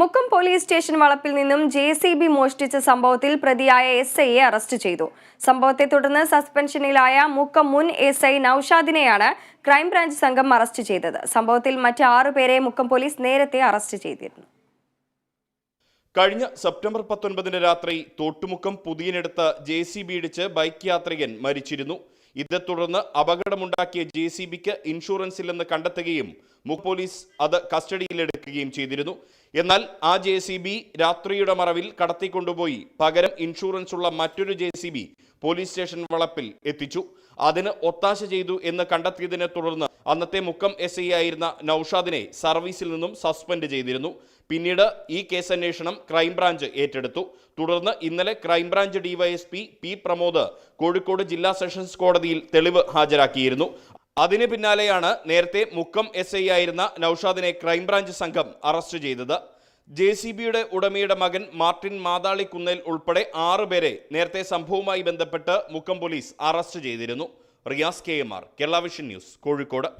Mukkam police station വളപ്പിൽ നിന്നും J C B മോഷ്ടിച്ച സംഭവത്തിൽ പ്രതിയായ എസ് ഐയെ അറസ്റ്റ് ചെയ്തു. സംഭവത്തെ തുടർന്ന് സസ്പെൻഷനിലായ മുക്കം മുൻ എസ് ഐ നൌഷാദിനെയാണ് ക്രൈംബ്രാഞ്ച് സംഘം അറസ്റ്റ് ചെയ്തത്. സംഭവത്തിൽ മറ്റ് ആറുപേരെ മുക്കം പോലീസ് നേരത്തെ അറസ്റ്റ് ചെയ്തിരുന്നു. കഴിഞ്ഞ സെപ്റ്റംബർ പത്തൊൻപതിന് രാത്രി തോട്ടുമുക്കം പുതിയനെടുത്ത് ജെ സി ബി ഇടിച്ച് ബൈക്ക് യാത്രികൻ മരിച്ചിരുന്നു. ഇതേ തുടർന്ന് അപകടമുണ്ടാക്കിയ ജെ സി ബിക്ക് ഇൻഷുറൻസ് ഇല്ലെന്ന് കണ്ടെത്തുകയും മുക്കം പോലീസ് അത് കസ്റ്റഡിയിലെടുക്കുകയും ചെയ്തിരുന്നു. എന്നാൽ ആ ജെ സി ബി രാത്രിയുടെ മറവിൽ കടത്തിക്കൊണ്ടുപോയി. പകരം ഇൻഷുറൻസ് ഉള്ള മറ്റൊരു J C B police station വളപ്പിൽ എത്തിച്ചു. അതിന് ഒത്താശ ചെയ്തു എന്ന് കണ്ടെത്തിയതിനെ തുടർന്ന് അന്നത്തെ മുക്കം എസ് ഐ ആയിരുന്ന നൌഷാദിനെ സർവീസിൽ നിന്നും സസ്പെൻഡ് ചെയ്തിരുന്നു. പിന്നീട് ഈ കേസ് അന്വേഷണം ക്രൈംബ്രാഞ്ച് ഏറ്റെടുത്തു. തുടർന്ന് ഇന്നലെ crime branch DYSP P Pramod Kozhikode ജില്ലാ സെഷൻസ് കോടതിയിൽ തെളിവ് ഹാജരാക്കിയിരുന്നു. അതിന് പിന്നാലെയാണ് നേരത്തെ മുക്കം എസ് ഐ ആയിരുന്ന നൌഷാദിനെ ക്രൈംബ്രാഞ്ച് സംഘം അറസ്റ്റ് ചെയ്തത്. ജെ സി ബിയുടെ ഉടമയുടെ മകൻ മാർട്ടിൻ മാതാളി കുന്നേൽ ഉൾപ്പെടെ ആറുപേരെ നേരത്തെ സംഭവവുമായി ബന്ധപ്പെട്ട് മുക്കം പോലീസ് അറസ്റ്റ് ചെയ്തിരുന്നു. Riyas K M R Kerala vision news Kozhikode.